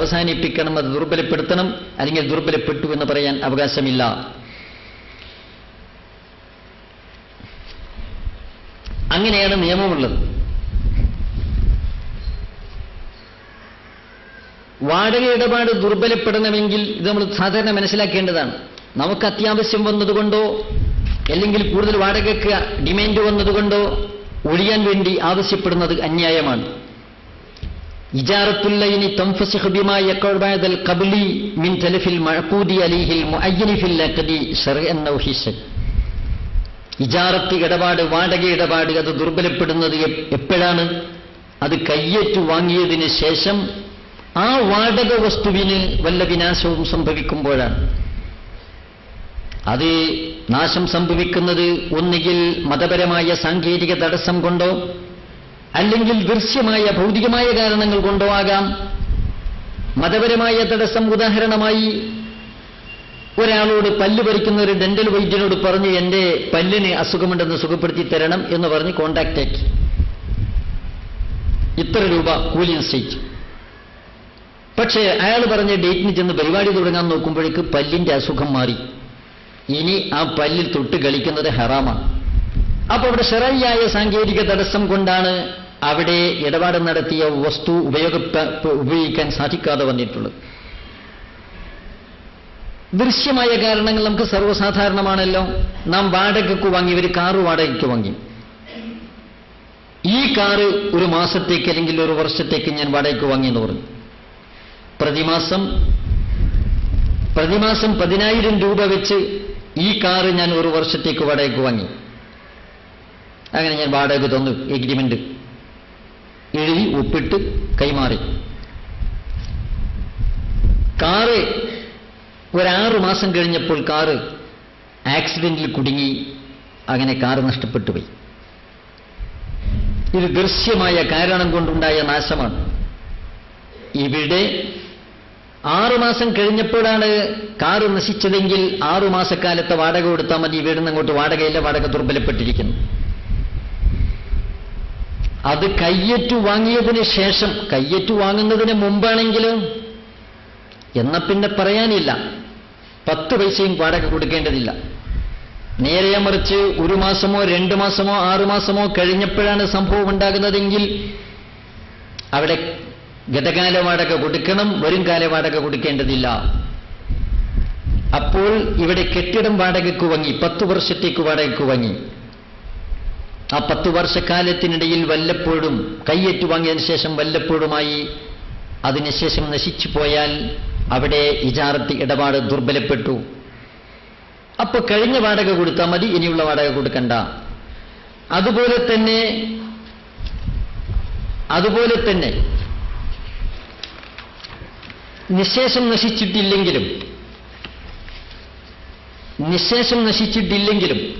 അവസാനിപ്പിക്കണം അത് ദുർബലപ്പെടുത്തണം അല്ലെങ്കിൽ ദുർബലപ്പെട്ടു എന്ന് പറയാൻ അവകാശമില്ല. അങ്ങനെയാണ് നിയമമുള്ളത്. വാടക ഇടപാട് ദുർബലപ്പെടണമെങ്കിൽ ഇത് നമ്മൾ സാധാരണ മനസ്സിലാക്കേണ്ടതാണ്. നമുക്ക് അത്യാവശ്യം വന്നതുകൊണ്ടോ അല്ലെങ്കിൽ കൂടുതൽ വാടകയ്ക്ക് ഡിമാൻഡ് വന്നതുകൊണ്ടോ ഒഴിയാൻ വേണ്ടി ആവശ്യപ്പെടുന്നത് അന്യായമാണ്. ഹിസ്സൻ ഇജാറത്ത് ഇടപാട് വാടക ഇടപാട് അത് ദുർബലപ്പെടുന്നത് എപ്പോഴാണ്? അത് കയ്യേറ്റു വാങ്ങിയതിന് ശേഷം ആ വാടക വസ്തുവിന് വല്ല വിനാശവും സംഭവിക്കുമ്പോഴാണ്. അത് നാശം സംഭവിക്കുന്നത് ഒന്നുകിൽ മതപരമായ സാങ്കേതിക തടസ്സം കൊണ്ടോ അല്ലെങ്കിൽ ദൃശ്യമായ ഭൗതികമായ കാരണങ്ങൾ കൊണ്ടോ ആകാം മതപരമായ തടസ്സം ഉദാഹരണമായി ഒരാളോട് പല്ല് പറിക്കുന്ന ഒരു ഡെന്റൽ വൈദ്യനോട് പറഞ്ഞ് എന്റെ പല്ലിന് അസുഖമുണ്ടെന്ന് സുഖപ്പെടുത്തി തരണം എന്ന് പറഞ്ഞ് കോണ്ടാക്ട് ആക്കി. ഇത്ര രൂപ കൂലി നിശ്ചയിച്ചു. പക്ഷേ അയാൾ പറഞ്ഞ ഡേറ്റിന് ചെന്ന് പരിപാടി തുടങ്ങാൻ നോക്കുമ്പോഴേക്ക് പല്ലിന്റെ അസുഖം മാറി. ഇനി ആ പല്ലിൽ തൊട്ട് കളിക്കുന്നത് ഹറാമാണ്. അപ്പൊ അവിടെ ഷെറയ്യായ സാങ്കേതിക തടസ്സം കൊണ്ടാണ് അവിടെ ഇടപാട് നടത്തിയ വസ്തു ഉപയോഗ ഉപയോഗിക്കാൻ സാധിക്കാതെ വന്നിട്ടുള്ളത്. ദൃശ്യമായ കാരണങ്ങൾ നമുക്ക് സർവസാധാരണമാണല്ലോ. നാം വാടകയ്ക്ക് വാങ്ങി ഒരു കാറ് വാടകയ്ക്ക് വാങ്ങി. ഈ കാറ് ഒരു മാസത്തേക്ക് അല്ലെങ്കിൽ ഒരു വർഷത്തേക്ക് ഞാൻ വാടകയ്ക്ക് വാങ്ങി എന്ന് പറഞ്ഞു. പ്രതിമാസം പ്രതിമാസം പതിനായിരം രൂപ വെച്ച് ഈ കാറ് ഞാൻ ഒരു വർഷത്തേക്ക് വാടകയ്ക്ക് വാങ്ങി. അങ്ങനെ ഞാൻ വാടക തന്നു എഗ്രിമെന്റ് എഴുതി ഒപ്പിട്ട് കൈമാറി. കാറ് ഒരാറു മാസം കഴിഞ്ഞപ്പോൾ കാറ് ആക്സിഡന്റിൽ കുടുങ്ങി. അങ്ങനെ കാറ് നഷ്ടപ്പെട്ടു പോയി. ഇത് ദൃശ്യമായ കാരണം കൊണ്ടുണ്ടായ നാശമാണ്. ഇവിടെ ആറുമാസം കഴിഞ്ഞപ്പോഴാണ് കാറ് നശിച്ചതെങ്കിൽ ആറുമാസക്കാലത്തെ വാടക കൊടുത്താൽ മതി. ഇവിടുന്ന് അങ്ങോട്ട് വാടകയില്ല വാടക ദുർബലപ്പെട്ടിരിക്കുന്നു. അത് കയ്യേറ്റു വാങ്ങിയതിന് ശേഷം കയ്യേറ്റു വാങ്ങുന്നതിന് മുമ്പാണെങ്കിൽ എന്ന പിന്നെ പറയാനില്ല. പത്ത് പൈസയും വാടക കൊടുക്കേണ്ടതില്ല. നേരെ മറിച്ച് ഒരു മാസമോ രണ്ട് മാസമോ ആറു മാസമോ കഴിഞ്ഞപ്പോഴാണ് സംഭവം ഉണ്ടാകുന്നതെങ്കിൽ അവിടെ ഗതകാല വാടക കൊടുക്കണം വരും കാല വാടക കൊടുക്കേണ്ടതില്ല. അപ്പോൾ ഇവിടെ കെട്ടിടം വാടകയ്ക്ക് വാങ്ങി പത്ത് വർഷത്തേക്ക് വാടകയ്ക്ക് വാങ്ങി. ആ പത്ത് വർഷക്കാലത്തിനിടയിൽ വല്ലപ്പോഴും കൈയേറ്റു വാങ്ങിയതിനു ശേഷം വല്ലപ്പോഴുമായി അതിനുശേഷം നശിച്ചു പോയാൽ അവിടെ ഇജാറത്തി ഇടപാട് ദുർബലപ്പെട്ടു. അപ്പോൾ കഴിഞ്ഞ വാടക കൊടുത്താൽ മതി ഇനിയുള്ള വാടക കൊടുക്കണ്ട. അതുപോലെ തന്നെ അതുപോലെ തന്നെ നിശേഷം നശിച്ചിട്ടില്ലെങ്കിലും നിശേഷം നശിച്ചിട്ടില്ലെങ്കിലും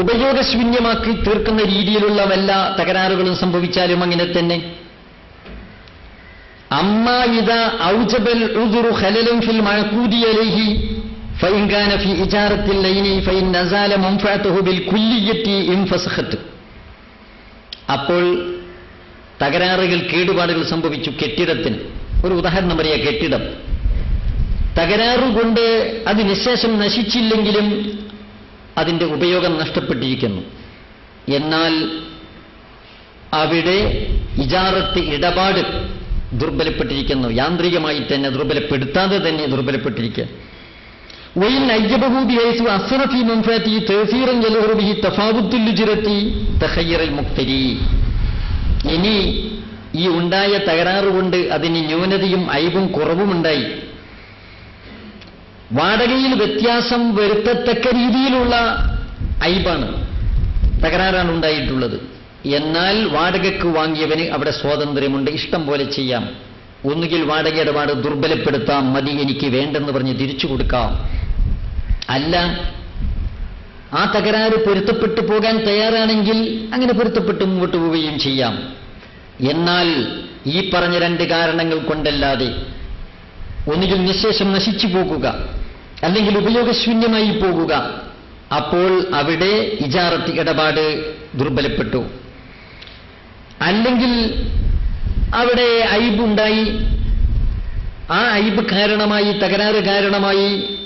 ഉപയോഗശൂന്യമാക്കി തീർക്കുന്ന രീതിയിലുള്ള വല്ല തകരാറുകളും സംഭവിച്ചാലും അങ്ങനെ തന്നെ. ഔജബൽ ഫിൽ ഫി ലൈനി നസാല അപ്പോൾ തകരാറുകൾ കേടുപാടുകൾ സംഭവിച്ചു കെട്ടിടത്തിന്. ഒരു ഉദാഹരണം പറയാ കെട്ടിടം. തകരാറുകൊണ്ട് അത് നിശേഷം നശിച്ചില്ലെങ്കിലും അതിന്റെ ഉപയോഗം നഷ്ടപ്പെട്ടിരിക്കുന്നു എന്നാൽ അവിടെ ഇജാറത്ത് ഇടപാട് ദുർബലപ്പെട്ടിരിക്കുന്നു യാന്ത്രികമായി തന്നെ ദുർബലപ്പെടുത്താതെ തന്നെ ദുർബലപ്പെട്ടിരിക്കുക وإن أيبه بحيث أثر في منفعته تأثيرا يظهر به تفاوت الأجرة تخير المقتدي ഇനി ഈ ഉണ്ടായ തകരാറ് കൊണ്ട് അതിന് ന്യൂനതയും അയവും കുറവും ഉണ്ടായി വാടകയിൽ വ്യത്യാസം വരുത്തത്തക്ക രീതിയിലുള്ള ഐബാണ് തകരാറാണ് ഉണ്ടായിട്ടുള്ളത്. എന്നാൽ വാടകയ്ക്ക് വാങ്ങിയവന് അവിടെ സ്വാതന്ത്ര്യമുണ്ട്. ഇഷ്ടം പോലെ ചെയ്യാം. ഒന്നുകിൽ വാടക ഇടപാട് ദുർബലപ്പെടുത്താം. മതി എനിക്ക് വേണ്ടെന്ന് പറഞ്ഞ് തിരിച്ചു കൊടുക്കാം. അല്ല ആ തകരാറ് പൊരുത്തപ്പെട്ടു പോകാൻ തയ്യാറാണെങ്കിൽ അങ്ങനെ പൊരുത്തപ്പെട്ട് മുമ്പോട്ട് പോവുകയും ചെയ്യാം. എന്നാൽ ഈ പറഞ്ഞ രണ്ട് കാരണങ്ങൾ കൊണ്ടല്ലാതെ ഒന്നുകിൽ നിശേഷം നശിച്ചു പോകുക. അല്ലെങ്കിൽ ഉപയോഗശൂന്യമായി പോകുക. അപ്പോൾ അവിടെ ഇജാറത്ത് ഇടപാട് ദുർബലപ്പെട്ടു. അല്ലെങ്കിൽ അവിടെ ഐബുണ്ടായി ആ ഐബ് കാരണമായി തകരാറ് കാരണമായി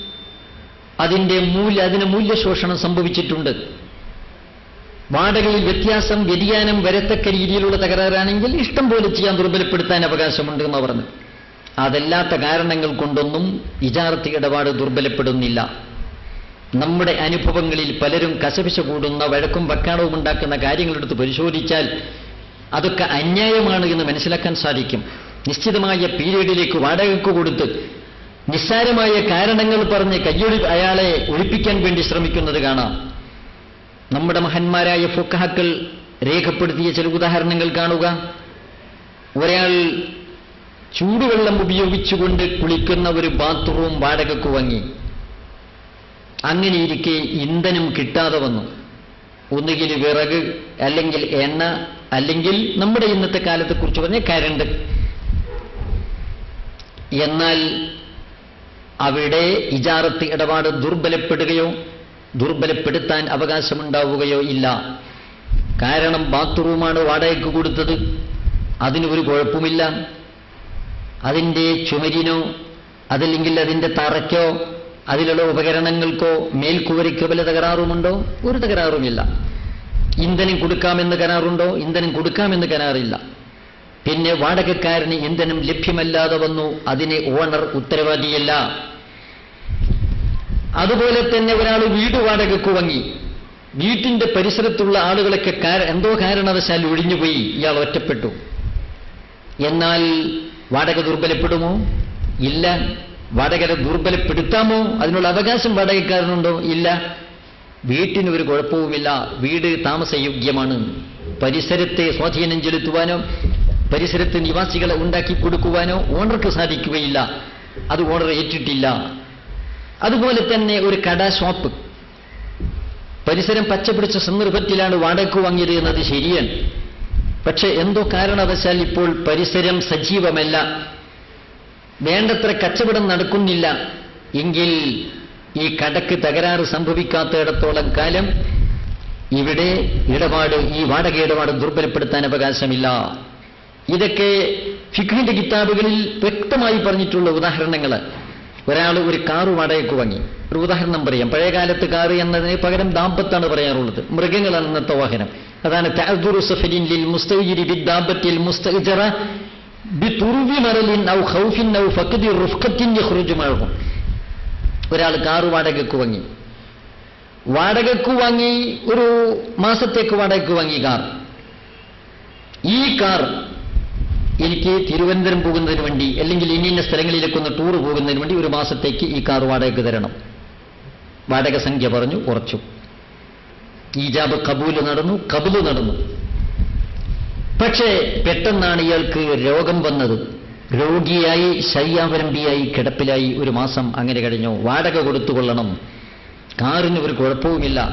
അതിന്റെ മൂല്യ അതിന് മൂല്യശോഷണം സംഭവിച്ചിട്ടുണ്ട്. വാടകയിൽ വ്യത്യാസം വ്യതിയാനം വരത്തക്ക രീതിയിലുള്ള തകരാറാണെങ്കിൽ ഇഷ്ടം പോലെ ചെയ്യാൻ ദുർബലപ്പെടുത്താൻ അവകാശമുണ്ട് എന്ന് പറഞ്ഞു. അതല്ലാത്ത കാരണങ്ങൾ കൊണ്ടൊന്നും ഇജാർത്തി ഇടപാട് ദുർബലപ്പെടുന്നില്ല. നമ്മുടെ അനുഭവങ്ങളിൽ പലരും കശപിശ കൂടുന്ന വഴക്കും വക്കാണവും ഉണ്ടാക്കുന്ന കാര്യങ്ങളെടുത്ത് പരിശോധിച്ചാൽ അതൊക്കെ അന്യായമാണ് എന്ന് മനസ്സിലാക്കാൻ സാധിക്കും. നിശ്ചിതമായ പീരീഡിലേക്ക് വാടകയ്ക്ക് കൊടുത്ത് നിസ്സാരമായ കാരണങ്ങൾ പറഞ്ഞ് കയ്യൊഴി അയാളെ ഒഴിപ്പിക്കാൻ വേണ്ടി ശ്രമിക്കുന്നത് കാണാം. നമ്മുടെ മഹന്മാരായ ഫുക്കഹാക്കൾ രേഖപ്പെടുത്തിയ ചില ഉദാഹരണങ്ങൾ കാണുക. ഒരാൾ ചൂടുവെള്ളം ഉപയോഗിച്ചുകൊണ്ട് കുളിക്കുന്ന ഒരു ബാത്റൂം വാടകയ്ക്ക് വാങ്ങി. അങ്ങനെയിരിക്കെ ഇന്ധനം കിട്ടാതെ വന്നു. ഒന്നുകിൽ വിറക് അല്ലെങ്കിൽ എണ്ണ അല്ലെങ്കിൽ നമ്മുടെ ഇന്നത്തെ കാലത്തെക്കുറിച്ച് പറഞ്ഞ കരണ്ട്. എന്നാൽ അവിടെ ഇജാറത്ത് ഇടപാട് ദുർബലപ്പെടുകയോ ദുർബലപ്പെടുത്താൻ അവകാശമുണ്ടാവുകയോ ഇല്ല. കാരണം ബാത്റൂമാണ് വാടകയ്ക്ക് കൊടുത്തത്. അതിന് ഒരു കുഴപ്പമില്ല. അതിന്റെ ചുമരിനോ അതല്ലെങ്കിൽ അതിന്റെ തറയ്ക്കോ അതിലുള്ള ഉപകരണങ്ങൾക്കോ മേൽക്കുവരയ്ക്കോ വല്ല തകരാറുമുണ്ടോ? ഒരു തകരാറുമില്ല. ഇന്ധനം കൊടുക്കാമെന്ന് കരാറുണ്ടോ? ഇന്ധനം കൊടുക്കാമെന്ന് കരാറില്ല. പിന്നെ വാടകക്കാരന് ഇന്ധനം ലഭ്യമല്ലാതെ വന്നു. അതിന് ഓണർ ഉത്തരവാദിയല്ല. അതുപോലെ തന്നെ ഒരാൾ വീട് വാടകയ്ക്ക് വാങ്ങി. വീട്ടിന്റെ പരിസരത്തുള്ള ആളുകളൊക്കെ എന്തോ കാരണവശാൽ ഒഴിഞ്ഞുപോയി. ഇയാൾ ഒറ്റപ്പെട്ടു. എന്നാൽ വാടക ദുർബലപ്പെടുമോ? ഇല്ല. വാടകരെ ദുർബലപ്പെടുത്താമോ? അതിനുള്ള അവകാശം വാടകക്കാരനുണ്ടോ? ഇല്ല. വീട്ടിന് ഒരു കുഴപ്പവുമില്ല. വീട് താമസയോഗ്യമാണ്. പരിസരത്തെ സ്വാധീനം ചെലുത്തുവാനോ പരിസരത്ത് നിവാസികളെ ഉണ്ടാക്കി കൊടുക്കുവാനോ ഓണർക്ക് സാധിക്കുകയില്ല. അത് ഓണർ ഏറ്റിട്ടില്ല. അതുപോലെ തന്നെ ഒരു കട ഷോപ്പ്. പരിസരം പച്ചപിടിച്ച സന്ദർഭത്തിലാണ് വാടക വാങ്ങിയത് എന്നത് ശരിയാണ്. പക്ഷെ എന്തോ കാരണവശാൽ ഇപ്പോൾ പരിസരം സജീവമല്ല. വേണ്ടത്ര കച്ചവടം നടക്കുന്നില്ല. എങ്കിൽ ഈ കടക്ക് തകരാറ് സംഭവിക്കാത്തയിടത്തോളം കാലം ഇവിടെ ഇടപാട് ഈ വാടക ഇടപാട് ദുർബലപ്പെടുത്താൻ അവകാശമില്ല. ഇതൊക്കെ ഫിഖിന്റെ കിതാബുകളിൽ വ്യക്തമായി പറഞ്ഞിട്ടുള്ള ഉദാഹരണങ്ങൾ. ഒരാൾ ഒരു കാറ് വാടകയ്ക്ക് വാങ്ങി. ഒരു ഉദാഹരണം പറയാം. പഴയകാലത്ത് കാറ് എന്നതിന് പകരം ദാമ്പത്താണ് പറയാറുള്ളത്. മൃഗങ്ങളാണ് ഇന്നത്തെ വാഹനം. അതാണ് ഒരാൾ കാറ് വാടകയ്ക്ക് വാങ്ങി. വാടകയ്ക്ക് വാങ്ങി ഒരു മാസത്തേക്ക് വാടകയ്ക്ക് വാങ്ങി കാർ. ഈ കാർ എനിക്ക് തിരുവനന്തപുരം പോകുന്നതിന് വേണ്ടി അല്ലെങ്കിൽ ഇനി ഇന്ന സ്ഥലങ്ങളിലേക്ക് ഒന്ന് ടൂർ പോകുന്നതിന് വേണ്ടി ഒരു മാസത്തേക്ക് ഈ കാർ വാടകയ്ക്ക് തരണം. വാടക സംഖ്യ പറഞ്ഞു കുറച്ചു. ഈജാബ് കബൂൽ നടന്നു കബുൽ നടന്നു. പക്ഷേ പെട്ടെന്നാണ് ഇയാൾക്ക് രോഗം വന്നത്. രോഗിയായി ശയ്യാവരമ്പിയായി കിടപ്പിലായി ഒരു മാസം അങ്ങനെ കഴിഞ്ഞു. വാടക കൊടുത്തുകൊള്ളണം. കാറിന് ഒരു കുഴപ്പവുമില്ല.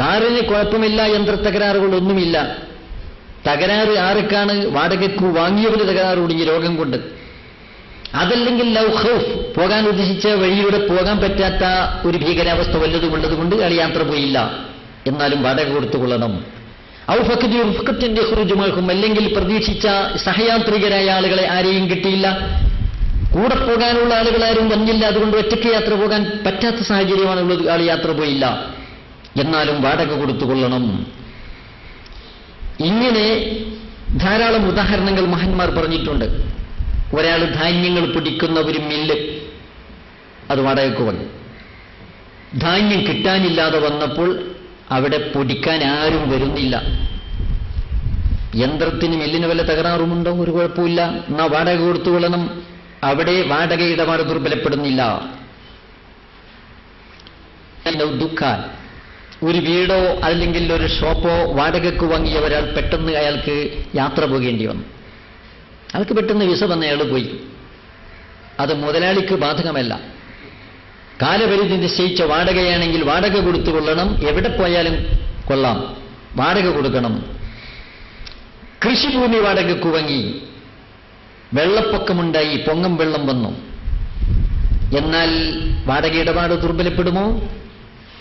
കാറിന് കുഴപ്പമില്ല യന്ത്രത്തകരാറുകളൊന്നുമില്ല. തകരാറ് ആർക്കാണ് വാടകയ്ക്ക് വാങ്ങിയവന് തകരാറ് ഈ രോഗം കൊണ്ട്. അതല്ലെങ്കിൽ ലവ് ഹൗഫ് പോകാൻ ഉദ്ദേശിച്ച വഴിയിലൂടെ പോകാൻ പറ്റാത്ത ഒരു ഭീകരാവസ്ഥ വല്ലതും ഉള്ളതുകൊണ്ട് അയാൾ യാത്ര പോയില്ല. എന്നാലും വാടക കൊടുത്തുകൊള്ളണം ഔഫക്കത്തിന്റെ ഹുറുജുമാക്കും അല്ലെങ്കിൽ പ്രതീക്ഷിച്ച സഹയാത്രികരായ ആളുകളെ ആരെയും കിട്ടിയില്ല. കൂടെ പോകാനുള്ള ആളുകൾ ആരും വന്നില്ല. അതുകൊണ്ട് ഒറ്റയ്ക്ക് യാത്ര പോകാൻ പറ്റാത്ത സാഹചര്യമാണുള്ളത് ആൾ യാത്ര പോയില്ല. എന്നാലും വാടക കൊടുത്തുകൊള്ളണം ഇങ്ങനെ ധാരാളം ഉദാഹരണങ്ങൾ മഹന്മാർ പറഞ്ഞിട്ടുണ്ട്. ഒരാൾ ധാന്യങ്ങൾ പിടിക്കുന്ന ഒരു മില്ല് അത് വാടകയ്ക്ക് വന്നു. ധാന്യം കിട്ടാനില്ലാതെ വന്നപ്പോൾ അവിടെ പൊടിക്കാൻ ആരും വരുന്നില്ല. യന്ത്രത്തിന് മില്ലിന് വല്ല തകരാറുമുണ്ടോ? ഒരു കുഴപ്പമില്ല എന്നാ വാടക കൊടുത്തു കൊള്ളണം. അവിടെ വാടക ഇടപാട് ദുർബലപ്പെടുന്നില്ല. ദുഃഖാൻ ഒരു വീടോ അല്ലെങ്കിൽ ഒരു ഷോപ്പോ വാടകയ്ക്ക് വാങ്ങിയ ഒരാൾ പെട്ടെന്ന് അയാൾക്ക് യാത്ര പോകേണ്ടി വന്നു. അയാൾക്ക് പെട്ടെന്ന് വിസ വന്ന അയാൾ പോയി. അത് മുതലാളിക്ക് ബാധകമല്ല. കാലപരിധി നിശ്ചയിച്ച വാടകയാണെങ്കിൽ വാടക കൊടുത്തു കൊള്ളണം. എവിടെ പോയാലും കൊള്ളാം. വാടക കൊടുക്കണം. കൃഷിഭൂമി വാടക കുവങ്ങി വെള്ളപ്പൊക്കമുണ്ടായി. പൊങ്ങം വെള്ളം വന്നു. എന്നാൽ വാടക ഇടപാട് ദുർബലപ്പെടുമോ?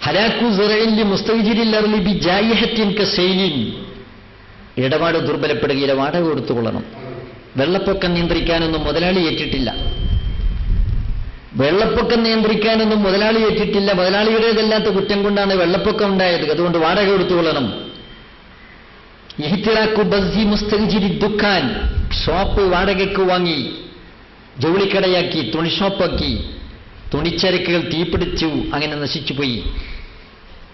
ഹലാക്കു സിറയിലി മുസ്തജിരിൽ അർലി ജായിഹത്യൻ കസൈലിൻ. ഇടപാട് ദുർബലപ്പെടുകയില്ല. വാടക കൊടുത്തുകൊള്ളണം വെള്ളപ്പൊക്കം നിയന്ത്രിക്കാനൊന്നും മുതലാളി ഏറ്റിട്ടില്ല. വെള്ളപ്പൊക്കം നിയന്ത്രിക്കാനൊന്നും മുതലാളി ഏറ്റിട്ടില്ല. മുതലാളിയുടേതല്ലാത്ത കുറ്റം കൊണ്ടാണ് വെള്ളപ്പൊക്കം ഉണ്ടായത്. അതുകൊണ്ട് വാടക കൊടുത്തുകൊള്ളണം. ഇഹിത്തിറാക്കു ബസ്ജി മുസ്തജിരി ദുഃഖാൻ. ഷോപ്പ് വാടകയ്ക്ക് വാങ്ങി. ജോലിക്കടയാക്കി തുണി ഷോപ്പാക്കി. തുണിച്ചരക്കുകൾ തീപിടിച്ചു. അങ്ങനെ നശിച്ചുപോയി.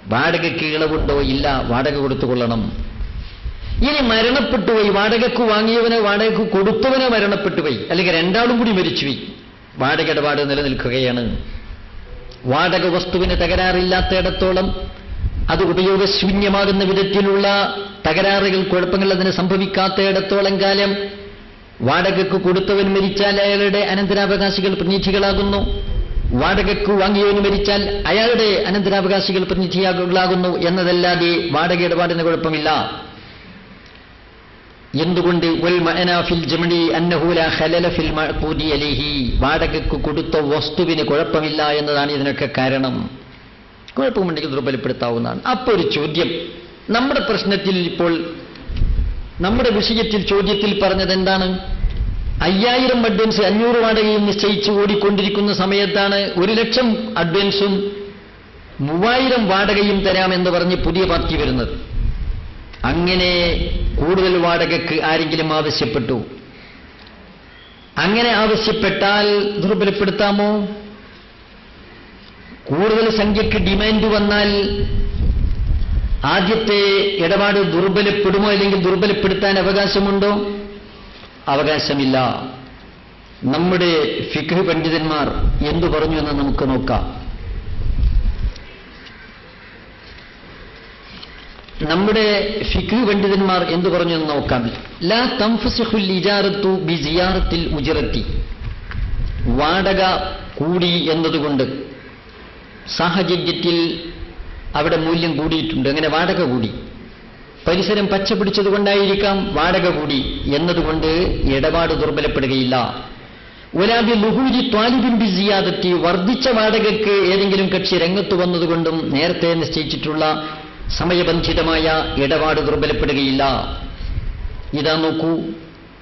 വാടകയ്ക്ക് ഇളവുണ്ടോ? ഇല്ല. വാടക കൊടുത്തുകൊള്ളണം. ഇനി മരണപ്പെട്ടു പോയി. വാടകയ്ക്ക് വാങ്ങിയവനെ വാടകയ്ക്ക് കൊടുത്തവനെ മരണപ്പെട്ടു പോയി. അല്ലെങ്കിൽ രണ്ടാളും കൂടി മരിച്ചു മരിച്ചുപോയി വാടക ഇടപാട് നിലനിൽക്കുകയാണ്. വാടക വസ്തുവിന് തകരാറില്ലാത്തയിടത്തോളം അത് ഉപയോഗശൂന്യമാകുന്ന വിധത്തിലുള്ള തകരാറുകൾ കുഴപ്പങ്ങൾ അതിന് സംഭവിക്കാത്തയിടത്തോളം കാലം വാടകയ്ക്ക് കൊടുത്തവൻ മരിച്ചാൽ അയാളുടെ അനന്തരാവകാശികൾ പ്രതിനിധികളാകുന്നു. വാടകയ്ക്ക് വാങ്ങിയവന് മരിച്ചാൽ അയാളുടെ അനന്തരാവകാശികൾ പ്രതിനിധികളാകുന്നു എന്നതല്ലാതെ വാടക ഇടപാടിന് കുഴപ്പമില്ല എന്തുകൊണ്ട് വൽ മഅന ഫിൽ ജമടി അന്നഹു ലാ ഖലല ഫിൽ മഅഖൂദി അലൈഹി? വാടകയ്ക്ക് കൊടുത്ത വസ്തുവിന് കുഴപ്പമില്ല എന്നതാണ് ഇതിനൊക്കെ കാരണം. കുഴപ്പമുണ്ടെങ്കിൽ ദുർബലപ്പെടുത്താവുന്നതാണ്. അപ്പോൾ ഒരു ചോദ്യം. നമ്മുടെ പ്രശ്നത്തിൽ ഇപ്പോൾ നമ്മുടെ വിഷയത്തിൽ ചോദ്യത്തിൽ പറഞ്ഞത് എന്താണ്? അയ്യായിരം അഡ്വാൻസ് അഞ്ഞൂറ് വാടകയും നിശ്ചയിച്ച് ഓടിക്കൊണ്ടിരിക്കുന്ന സമയത്താണ് ഒരു ലക്ഷം അഡ്വാൻസും മൂവായിരം വാടകയും തരാമെന്ന് പറഞ്ഞ് പുതിയ പാർട്ടി വരുന്നത്. അങ്ങനെ കൂടുതൽ വാടകയ്ക്ക് ആരെങ്കിലും ആവശ്യപ്പെട്ടു. അങ്ങനെ ആവശ്യപ്പെട്ടാൽ ദുർബലപ്പെടുത്താമോ? കൂടുതൽ സംഖ്യക്ക് ഡിമാൻഡ് വന്നാൽ ആദ്യത്തെ ഇടപാട് ദുർബലപ്പെടുമോ അല്ലെങ്കിൽ ദുർബലപ്പെടുത്താൻ അവകാശമുണ്ടോ? അവകാശമില്ല. നമ്മുടെ ഫിഖ് പണ്ഡിതന്മാർ എന്തു പറഞ്ഞു എന്ന് നമുക്ക് നോക്കാം. നമ്മുടെ ഫിഖ് പണ്ഡിതന്മാർ എന്തു പറഞ്ഞു നോക്കാം. ലാ തംഫസിഹുൽ ഇജാറത്തു ബി സിയാറത്തിൽ ഉജിറത്തി. വാടക കൂടി എന്നതുകൊണ്ട് സാഹചര്യത്തിൽ അവിടെ മൂല്യം കൂടിയിട്ടുണ്ട്. അങ്ങനെ വാടക കൂടി. പരിസരം പച്ച പിടിച്ചതുകൊണ്ടായിരിക്കാം വാടക കൂടി എന്നതുകൊണ്ട് ഇടപാട് ദുർബലപ്പെടുകയില്ല. ഒരാബി ലുഹൂരി ത്വാലിബിൻ ബി സിയാദത്തി വർദ്ധിച്ച വാടകയ്ക്ക് ഏതെങ്കിലും കക്ഷി രംഗത്ത് വന്നതുകൊണ്ടും നേരത്തെ നിശ്ചയിച്ചിട്ടുള്ള സമയബന്ധിതമായ ഇടപാട് ദുർബലപ്പെടുകയില്ല. ഇതാ നോക്കൂ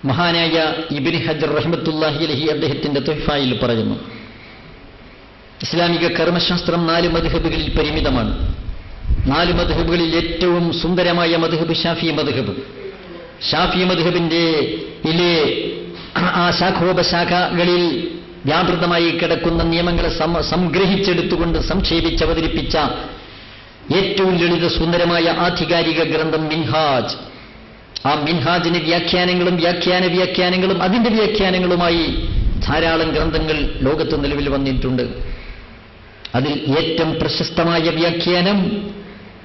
മഹാനായ ഇബിൻ ഹജർ റഹ്മത്തുല്ലാഹി അലഹി അദ്ദേഹത്തിന്റെ തൊഹ്ഫായിൽ പറയുന്നു. ഇസ്ലാമിക കർമ്മശാസ്ത്രം നാല് മധുഹബുകളിൽ പരിമിതമാണ്. നാല് മധുഹബുകളിൽ ഏറ്റവും സുന്ദരമായ മധുഹബ് ഷാഫി മധുഹബ്. ഷാഫി മധുഹബിന്റെ ഇലെ ആ ശാഖോപശാഖകളിൽ വ്യാപൃതമായി കിടക്കുന്ന നിയമങ്ങളെ സംഗ്രഹിച്ചെടുത്തുകൊണ്ട് സംക്ഷേപിച്ച് അവതരിപ്പിച്ച ഏറ്റവും ലളിത സുന്ദരമായ ആധികാരിക ഗ്രന്ഥം മിൻഹാജ്. ആ മിൻഹാജിന് വ്യാഖ്യാനങ്ങളും വ്യാഖ്യാന വ്യാഖ്യാനങ്ങളും അതിന്റെ വ്യാഖ്യാനങ്ങളുമായി ധാരാളം ഗ്രന്ഥങ്ങൾ ലോകത്ത് നിലവിൽ വന്നിട്ടുണ്ട്. അതിൽ ഏറ്റവും പ്രശസ്തമായ വ്യാഖ്യാനം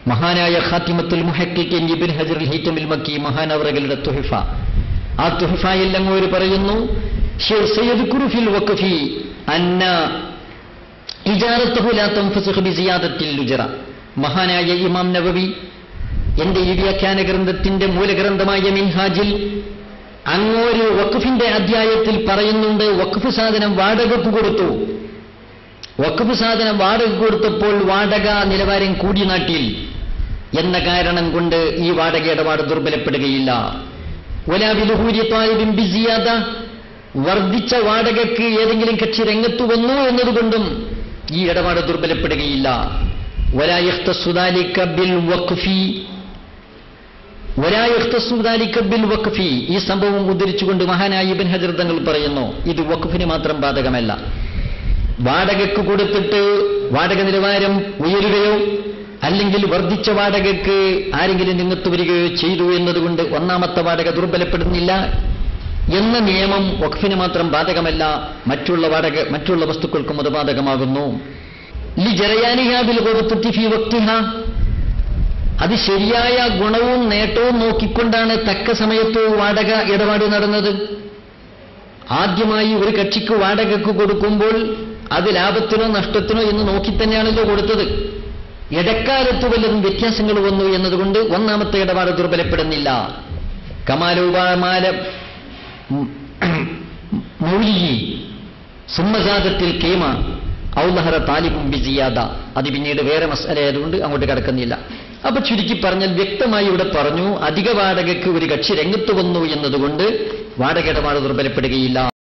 മഹാനായ ഖാത്തിമത്തുൽ മുഹക്കിൻ ഇബിൻ ഹജർ ഹീറ്റമിൽ മക്കി മഹാനവറകളുടെ തുഹിഫ. ആ തുഹിഫയിൽ അങ്ങോര് പറയുന്നു "ഷെയ്ഖ് സയ്യിദ് കുറുഫിൽ വഖഫി അന്ന ഇജാറത്തുഹു ലാ തൻഫസിഖ് ബിസിയാദത്തിൽ ലുജറ. മഹാനായ ഇമാം നവവി എന്റെ ഈ വ്യാഖ്യാന ഗ്രന്ഥത്തിന്റെ മൂലഗ്രന്ഥമായ മിൻഹാജിൽ അങ്ങോരു വഖഫിന്റെ അധ്യായത്തിൽ പറയുന്നുണ്ട് വഖഫ് സാധനം വാടകക്ക് കൊടുത്തു. വഖഫ് സാധനം വാടക കൊടുത്തപ്പോൾ വാടക നിലവാരം കൂടി നാട്ടിൽ എന്ന കാരണം കൊണ്ട് ഈ വാടക ഇടപാട് ദുർബലപ്പെടുകയില്ല. ഒലാ വിലുഹൂരി താലിബിൻ ബിസിയാദ വർദ്ധിച്ച വാടകയ്ക്ക് ഏതെങ്കിലും കക്ഷി രംഗത്തു വന്നു എന്നതുകൊണ്ടും ഈ ഇടപാട് ദുർബലപ്പെടുകയില്ല. ولا يختص ذلك بالوقف ولا يختص ذلك بالوقف ഈ സംഭവം ഉദ്ധരിച്ചുകൊണ്ട് മഹാനായ ഇബ്ൻ ഹജർ തങ്ങൾ പറയുന്നു ഇത് വഖഫിന് മാത്രം ബാധകമല്ല വാടകയ്ക്ക് കൊടുത്തിട്ട് വാടക നിലവാരം ഉയരുകയോ അല്ലെങ്കിൽ വർദ്ധിച്ച വാടകയ്ക്ക് ആരെങ്കിലും രംഗത്ത് വരികയോ ചെയ്തു എന്നതുകൊണ്ട് ഒന്നാമത്തെ വാടക ദുർബലപ്പെടുന്നില്ല എന്ന നിയമം വഖഫിന് മാത്രം ബാധകമല്ല മറ്റുള്ള വാടക മറ്റുള്ള വസ്തുക്കൾക്കും അത് ബാധകമാകുന്നു ലിജറയാനിഹാബിൽ കൊടുത്തിട്ട് ഫി വക്തിഹ അത് ശരിയായ ഗുണവും നേട്ടവും നോക്കിക്കൊണ്ടാണ് തക്ക സമയത്ത് വാടക ഇടപാട് നടന്നത് ആദ്യമായി ഒരു കക്ഷിക്ക് വാടകയ്ക്ക് കൊടുക്കുമ്പോൾ അത് ലാഭത്തിനോ നഷ്ടത്തിനോ എന്ന് നോക്കി തന്നെയാണല്ലോ കൊടുത്തത് ഇടക്കാലത്ത് വല്ലതും വ്യത്യാസങ്ങൾ വന്നു എന്നതുകൊണ്ട് ഒന്നാമത്തെ ഇടപാട് ദുർബലപ്പെടുന്നില്ല കമാലോപാമാല മൗലിയി സുമ്മസാദത്തിൽ കേമ ഔലഹറ താലിബും ബിസിയാദ അത് പിന്നീട് വേറെ മസാലയായതുകൊണ്ട് അങ്ങോട്ട് കിടക്കുന്നില്ല. അപ്പൊ ചുരുക്കി പറഞ്ഞാൽ വ്യക്തമായി ഇവിടെ പറഞ്ഞു അധിക വാടകയ്ക്ക് ഒരു കക്ഷി രംഗത്ത് വന്നു എന്നതുകൊണ്ട് വാടക ഇടപാട് ദുർബലപ്പെടുകയില്ല.